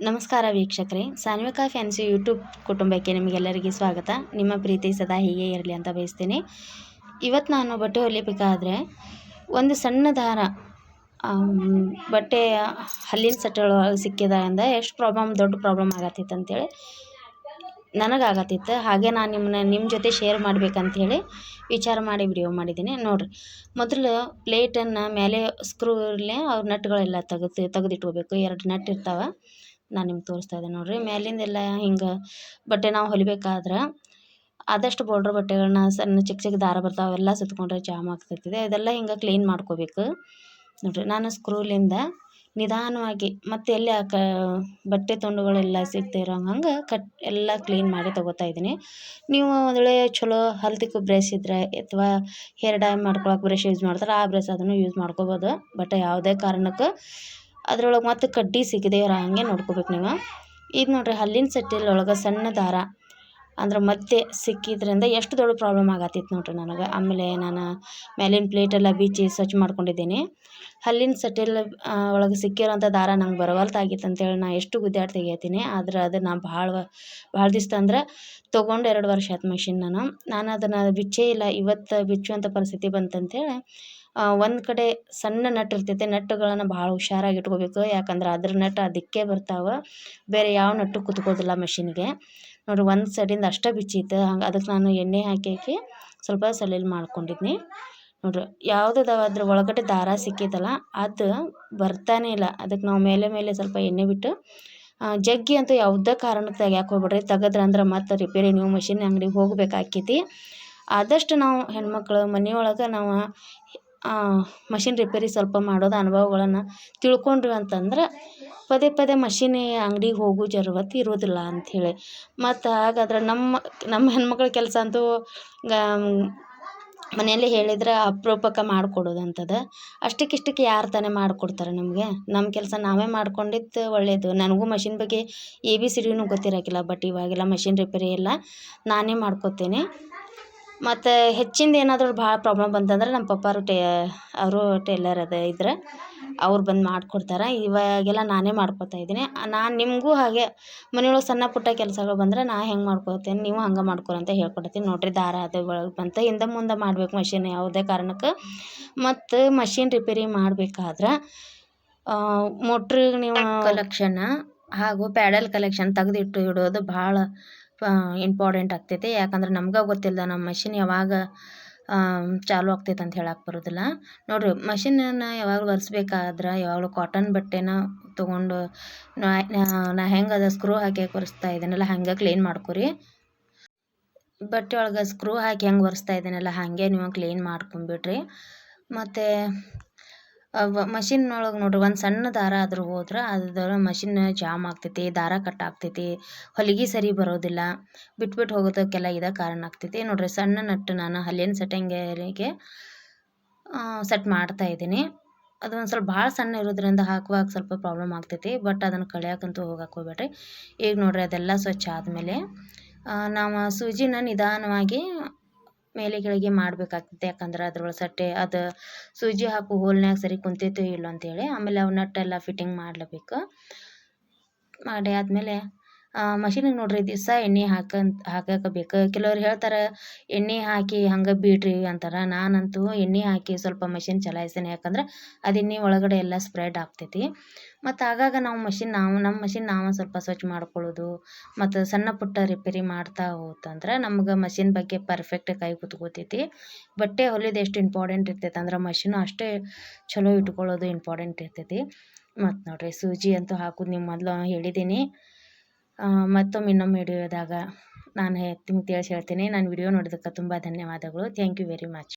ನಮಸ್ಕಾರ ವೀಕ್ಷಕರೇ, Sanvika fancy YouTube ಕುಟುಂಬಕ್ಕೆ ನಿಮಗೆಲ್ಲರಿಗೆ ಸ್ವಾಗತ. ನಿಮ್ಮ ಪ್ರೀತಿ ಸದಾ ಹೀಗೆ ಇರಲಿ ಅಂತ ಬಯಸ್ತೀನಿ. ಇವತ್ತು ನಾನು ಬಟ್ಟೆ ಹೊಲಿಬೇಕಾದ್ರೆ ಒಂದು ಸಣ್ಣ ದಾರ ಬಟ್ಟೆ ಹಲ್ಲಿನ ಸಟ್ಟೆಗಳು ಸಿಕ್ಕಿದ ಅಂದ ಎಷ್ಟು ಪ್ರಾಬ್ಲಮ್ ದೊಡ್ಡ ಪ್ರಾಬ್ಲಮ್ ಆಗತ್ತಿತ್ತು ಅಂತೇಳಿ ನನಗಾಗತ್ತಿತ್ತು. ಹಾಗೆ ನಾನು ನಿಮ್ಮನ್ನ ನಿಮ್ಮ ಜೊತೆ ಶೇರ್ ಮಾಡ್ಬೇಕಂಥೇಳಿ ವಿಚಾರ ಮಾಡಿ ವಿಡಿಯೋ ಮಾಡಿದ್ದೀನಿ. ನೋಡಿರಿ, ಮೊದಲು ಪ್ಲೇಟನ್ನು ಮೇಲೆ ಸ್ಕ್ರೂಲ್ಲೇ ಅವ್ರ ನಟ್ಗಳೆಲ್ಲ ತೆಗೆದು ತೆಗೆದಿಟ್ಕೋಬೇಕು. ಎರಡು ನಟ್ ಇರ್ತಾವೆ. ನಾನು ನಿಮ್ಗೆ ತೋರಿಸ್ತಾ ಇದ್ದೀನಿ ನೋಡಿರಿ. ಮೇಲಿಂದೆಲ್ಲ ಹಿಂಗೆ ಬಟ್ಟೆ ನಾವು ಹೊಲಿಬೇಕಾದ್ರೆ ಆದಷ್ಟು ಬಾರ್ಡ್ರ್ ಬಟ್ಟೆಗಳನ್ನ ಸಣ್ಣ ಚಿಕ್ಕ ಚಿಕ್ಕ ದಾರ ಬರ್ತಾವೆ, ಅವೆಲ್ಲ ಸುತ್ಕೊಂಡ್ರೆ ಜಾಮ್ ಆಗ್ತಿರ್ತದೆ ಅದೆಲ್ಲ ಹಿಂಗೆ ಕ್ಲೀನ್ ಮಾಡ್ಕೋಬೇಕು. ನೋಡಿರಿ, ನಾನು ಸ್ಕ್ರೂಲಿಂದ ನಿಧಾನವಾಗಿ ಮತ್ತೆ ಎಲ್ಲಿ ಆ ಕ ಬಟ್ಟೆ ತುಂಡುಗಳೆಲ್ಲ ಸಿಗ್ತಿರೋ ಹಂಗೆ ಕಟ್ ಎಲ್ಲ ಕ್ಲೀನ್ ಮಾಡಿ ತೊಗೋತಾ ಇದ್ದೀನಿ. ನೀವು ಒಂದು ವೇಳೆ ಚಲೋ ಹಲ್ದಿಕ್ಕೆ ಬ್ರಷ್ ಇದ್ದರೆ ಅಥವಾ ಹೇರ್ ಡೈ ಮಾಡ್ಕೊಳಕ್ಕೆ ಬ್ರಷ್ ಯೂಸ್ ಮಾಡ್ತಾರೆ, ಆ ಬ್ರಷ್ ಅದನ್ನು ಯೂಸ್ ಮಾಡ್ಕೋಬೋದು. ಬಟ್ ಯಾವುದೇ ಕಾರಣಕ್ಕೆ ಅದ್ರೊಳಗೆ ಮತ್ತೆ ಕಡ್ಡಿ ಸಿಗದೆ ಇರೋ ಹಾಗೆ ನೋಡ್ಕೋಬೇಕು ನೀವು. ಇದು ನೋಡ್ರಿ ಹಲ್ಲಿನ ಸೆಟ್ಟಿಲ್ ಒಳಗೆ ಸಣ್ಣ ದಾರ. ಅಂದ್ರೆ ಮತ್ತೆ ಸಿಕ್ಕಿದ್ರಿಂದ ಎಷ್ಟು ದೊಡ್ಡ ಪ್ರಾಬ್ಲಮ್ ಆಗತ್ತಿತ್ತು ನೋಡ್ರಿ ನನಗೆ. ಆಮೇಲೆ ನಾನು ಮೇಲಿನ ಪ್ಲೇಟೆಲ್ಲ ಬಿಚ್ಚಿ ಸ್ವಚ್ಛ ಮಾಡ್ಕೊಂಡಿದ್ದೀನಿ. ಹಲ್ಲಿನ ಸೆಟ್ಟಿಲ್ ಒಳಗೆ ಸಿಕ್ಕಿರೋಂಥ ದಾರ ನಂಗೆ ಬರವಲ್ತಾಗಿತ್ತು ಅಂತೇಳಿ ನಾನು ಎಷ್ಟು ಗುದ್ದಾಡಿ ತೆಗಿಯತ್ತೀನಿ ಆದ್ರೆ ಅದು ನಾನು ಭಾಳ ಭಾಳ ದಿವ್ಸ ಅಂದ್ರೆ ತೊಗೊಂಡು ಎರಡು ವರ್ಷ ಆಯ್ತು ಮಷಿನ್ ನಾನು. ನಾನು ಅದನ್ನು ಬಿಚ್ಚೇ ಇಲ್ಲ. ಇವತ್ತು ಬಿಚ್ಚುವಂಥ ಪರಿಸ್ಥಿತಿ ಬಂತಂತೇಳಿ ಒಂದು ಕಡೆ ಸಣ್ಣ ನಟ್ ಇರ್ತೈತೆ, ನಟ್ಟುಗಳನ್ನು ಭಾಳ ಹುಷಾರಾಗಿ ಇಟ್ಕೋಬೇಕು. ಯಾಕಂದ್ರೆ ಅದ್ರ ನಟ್ ಅದಕ್ಕೆ ಬರ್ತಾವೆ, ಬೇರೆ ಯಾವ ನಟ್ಟು ಕುತ್ಕೋದಿಲ್ಲ ಮಷಿನ್ಗೆ. ನೋಡಿರಿ, ಒಂದು ಸೈಡಿಂದ ಅಷ್ಟೇ ಬಿಚ್ಚಿತ್ತು ಹಂಗೆ ಅದಕ್ಕೆ ನಾನು ಎಣ್ಣೆ ಹಾಕಿ ಹಾಕಿ ಸ್ವಲ್ಪ ಸಲೀಲ್ ಮಾಡ್ಕೊಂಡಿದ್ನಿ. ನೋಡಿರಿ ಯಾವುದದಾವ ಅದ್ರ ಒಳಗಡೆ ದಾರ ಸಿಕ್ಕಿತಲ್ಲ ಅದು ಬರ್ತಾನೆ ಇಲ್ಲ. ಅದಕ್ಕೆ ನಾವು ಮೇಲೆ ಮೇಲೆ ಸ್ವಲ್ಪ ಎಣ್ಣೆ ಬಿಟ್ಟು ಜಗ್ಗಿ ಅಂತ ಯಾವುದೇ ಕಾರಣಕ್ಕೆ ತೆಗ್ಯಾಕೆ ಹೋಗ್ಬೇಡ್ರಿ. ತೆಗೆದ್ರಂದ್ರೆ ಮತ್ತೆ ರಿಪೇರಿ ನೀವು ಮಷೀನ್ ಅಂಗಡಿಗೆ ಹೋಗ್ಬೇಕಾಕೈತಿ. ಆದಷ್ಟು ನಾವು ಹೆಣ್ಮಕ್ಳು ಮನೆಯೊಳಗೆ ನಾವು ಮಷಿನ್ ರಿಪೇರಿ ಸ್ವಲ್ಪ ಮಾಡೋದು ಅನುಭವಗಳನ್ನು ತಿಳ್ಕೊಂಡ್ವಿ ಅಂತಂದ್ರೆ ಪದೇ ಪದೇ ಮಷೀನ್ ಅಂಗ್ಡಿಗೆ ಹೋಗೋ ಜರೂರತ್ ಇರೋದಿಲ್ಲ ಅಂಥೇಳಿ ಮತ್ತು ಹಾಗಾದ್ರೆ ನಮ್ಮ ನಮ್ಮ ಹೆಣ್ಮಕ್ಳ ಕೆಲಸ ಅಂತೂ ಮನೆಯಲ್ಲಿ ಹೇಳಿದ್ರೆ ಅಪರೂಪಕ್ಕೆ ಮಾಡಿಕೊಡೋದು ಅಷ್ಟಕ್ಕೆ ಅಷ್ಟಕ್ಕಿಷ್ಟಕ್ಕೆ ಯಾರು ತಾನೇ ಮಾಡಿಕೊಡ್ತಾರೆ ನಮಗೆ? ನಮ್ಮ ಕೆಲಸ ನಾವೇ ಮಾಡ್ಕೊಂಡಿದ್ದು ಒಳ್ಳೆಯದು ನನಗೂ ಮಷಿನ್ ಬಗ್ಗೆ ಎ ಬಿ ಸಿ ಡಿನೂ ಗೊತ್ತಿರೋಕ್ಕಿಲ್ಲ ಬಟ್ ಇವಾಗೆಲ್ಲ ಮಷಿನ್ ರಿಪೇರಿ ಎಲ್ಲ ನಾನೇ ಮಾಡ್ಕೋತೇನೆ. ಮತ್ತು ಹೆಚ್ಚಿಂದು ಏನಾದರೂ ಭಾಳ ಪ್ರಾಬ್ಲಮ್ ಬಂತಂದ್ರೆ ನಮ್ಮ ಪಪ್ಪಾರು ಟೇ, ಅವರು ಟೇಲರ್ ಅದ ಇದ್ರೆ, ಅವ್ರು ಬಂದು ಮಾಡ್ಕೊಡ್ತಾರೆ. ಇವಾಗೆಲ್ಲ ನಾನೇ ಮಾಡ್ಕೊತಾ ಇದ್ದೀನಿ. ನಾನು ನಿಮಗೂ ಹಾಗೆ, ಮನೆಯೊಳಗೆ ಸಣ್ಣ ಪುಟ್ಟ ಕೆಲಸಗಳು ಬಂದರೆ ನಾ ಹೆಂಗೆ ಮಾಡ್ಕೊತೇನೆ, ನೀವು ಹಂಗೆ ಮಾಡ್ಕೊರಿ ಅಂತ ಹೇಳ್ಕೊಡತ್ತೀನಿ. ನೋಡಿರಿ, ದಾರ ಅದು ಒಳಗೆ ಬಂತು, ಹಿಂದೆ ಮುಂದೆ ಮಾಡ್ಬೇಕು ಮಷೀನ್ ಯಾವುದೇ ಕಾರಣಕ್ಕೆ. ಮತ್ತು ಮಷೀನ್ ರಿಪೇರಿ ಮಾಡಬೇಕಾದ್ರೆ ಮೋಟ್ರಿಗೆ ನೀವು ಕಲೆಕ್ಷನ್ ಹಾಗೂ ಪ್ಯಾಡಲ್ ಕಲೆಕ್ಷನ್ ತೆಗೆದಿಟ್ಟು ಇಡೋದು ಭಾಳ ಇಂಪಾರ್ಟೆಂಟ್ ಆಗ್ತೈತಿ. ಯಾಕಂದ್ರೆ ನಮ್ಗೆ ಗೊತ್ತಿಲ್ಲ ನಮ್ಮ ಮಷಿನ್ ಯಾವಾಗ ಚಾಲು ಆಗ್ತೈತೆ ಅಂತ ಹೇಳಕ್ಕೆ ಬರೋದಿಲ್ಲ. ನೋಡಿರಿ ಮಷಿನನ್ನು ಯಾವಾಗಲೂ ಒರೆಸ್ಬೇಕಾದ್ರೆ ಯಾವಾಗಲೂ ಕಾಟನ್ ಬಟ್ಟೆನ ತೊಗೊಂಡು ನಾ ಹೆಂಗೆ ಅದು ಸ್ಕ್ರೂ ಹಾಕಿ ಒರೆಸ್ತಾ ಇದ್ದೀನಲ್ಲ ಹಂಗೆ ಕ್ಲೀನ್ ಮಾಡ್ಕೊರಿ. ಬಟ್ಟೆ ಒಳಗೆ ಸ್ಕ್ರೂ ಹಾಕಿ ಹೆಂಗೆ ಒರೆಸ್ತಾ ಇದ್ದೀನಲ್ಲ ಹಾಗೆ ನೀವು ಕ್ಲೀನ್ ಮಾಡ್ಕೊಂಬಿಡ್ರಿ ಮತ್ತು ಮಷಿನ್ನೊಳಗೆ ನೋಡ್ರಿ ಒಂದು ಸಣ್ಣ ದಾರ ಆದರೂ ಹೋದ್ರೆ ಅದ್ರ ಮಷಿನ್ ಜಾಮ್ ಆಗ್ತೈತಿ, ದಾರ ಕಟ್ ಆಗ್ತೈತಿ, ಹೊಲಿಗೆ ಸರಿ ಬರೋದಿಲ್ಲ ಬಿಟ್ಬಿಟ್ಟು ಹೋಗೋದಕ್ಕೆಲ್ಲ ಇದೇ ಕಾರಣ ಆಗ್ತೈತಿ. ನೋಡ್ರಿ ಸಣ್ಣ ನಟ್ಟು ನಾನು ಹಲ್ಲಿನ ಸೆಟ್ಟಿಂಗರಿಗೆ ಸೆಟ್ ಮಾಡ್ತಾ ಇದ್ದೀನಿ. ಅದು ಒಂದು ಸ್ವಲ್ಪ ಭಾಳ ಸಣ್ಣ ಇರೋದ್ರಿಂದ ಹಾಕುವಾಗ ಸ್ವಲ್ಪ ಪ್ರಾಬ್ಲಮ್ ಆಗ್ತೈತಿ, ಬಟ್ ಅದನ್ನು ಕಳಿಯೋಕ್ಕಂತೂ ಹೋಗಕ್ಕೆ ಹೋಗ್ಬೇಡ್ರಿ. ಈಗ ನೋಡ್ರಿ ಅದೆಲ್ಲ ಸ್ವಚ್ಛ ಆದಮೇಲೆ ನಾವು ಸೂಜಿನ ನಿಧಾನವಾಗಿ ಮೇಲೆ ಕೆಳಗೆ ಮಾಡಬೇಕಾಗ್ತೈತೆ ಯಾಕಂದ್ರೆ ಅದ್ರೊಳಗೆ ಸಟ್ಟೆ, ಅದು ಸೂಜಿ ಹಾಕು ಹೋಲ್ನ್ಯಾಗ ಸರಿ ಕುಂತೈತೋ ಇಲ್ಲೋ ಅಂತೇಳಿ ಆಮೇಲೆ ಅವು ನಟ್ಟೆಲ್ಲ ಫಿಟ್ಟಿಂಗ್ ಮಾಡಲೇಬೇಕು. ಮಾಡಿ ಆದಮೇಲೆ ಮಷಿನಿಗೆ ನೋಡ್ರಿ ದಿವಸ ಎಣ್ಣೆ ಹಾಕಂತ ಹಾಕಕ್ಕೆ ಬೇಕು. ಕೆಲವ್ರು ಹೇಳ್ತಾರೆ, ಎಣ್ಣೆ ಹಾಕಿ ಹಂಗೆ ಬಿಡ್ರಿ ಅಂತಾರೆ. ನಾನಂತೂ ಎಣ್ಣೆ ಹಾಕಿ ಸ್ವಲ್ಪ ಮಷೀನ್ ಚಲಾಯಿಸ್ತೇನೆ ಯಾಕಂದ್ರೆ ಅದು ಎಣ್ಣೆ ಒಳಗಡೆ ಎಲ್ಲ ಸ್ಪ್ರೆಡ್ ಆಗ್ತೈತಿ. ಮತ್ತು ಆಗಾಗ ನಾವು ಮಷೀನ್ ನಾವು ನಮ್ಮ ಮಷೀನ್ ನಾವು ಸ್ವಲ್ಪ ಸ್ವಚ್ಛ ಮಾಡ್ಕೊಳ್ಳೋದು. ಮತ್ತು ಸಣ್ಣ ಪುಟ್ಟ ರಿಪೇರಿ ಮಾಡ್ತಾ ಹೋತಂದ್ರೆ ನಮ್ಗೆ ಮಷೀನ್ ಬಗ್ಗೆ ಪರ್ಫೆಕ್ಟ್ ಕೈ ಕುತ್ಕೋತೈತಿ. ಬಟ್ಟೆ ಹೊಲಿದು ಎಷ್ಟು ಇಂಪಾರ್ಟೆಂಟ್ ಇರ್ತೈತೆ ಅಂದ್ರೆ ಮಷಿನು ಅಷ್ಟೇ ಚಲೋ ಇಟ್ಕೊಳ್ಳೋದು ಇಂಪಾರ್ಟೆಂಟ್ ಇರ್ತೈತಿ. ಮತ್ತು ನೋಡಿರಿ ಸೂಜಿ ಅಂತೂ ಹಾಕೋದು ನೀವು ಮೊದಲು ಹೇಳಿದ್ದೀನಿ ಮತ್ತೊಮ್ಮೆ ಇನ್ನೊಮ್ಮೆ ವಿಡಿಯೋದಾಗ ನಾನು ತಿಳಿಸಿ ಹೇಳ್ತೀನಿ. ನಾನು ವಿಡಿಯೋ ನೋಡಿದ್ದಕ್ಕೆ ತುಂಬ ಧನ್ಯವಾದಗಳು. Thank you very much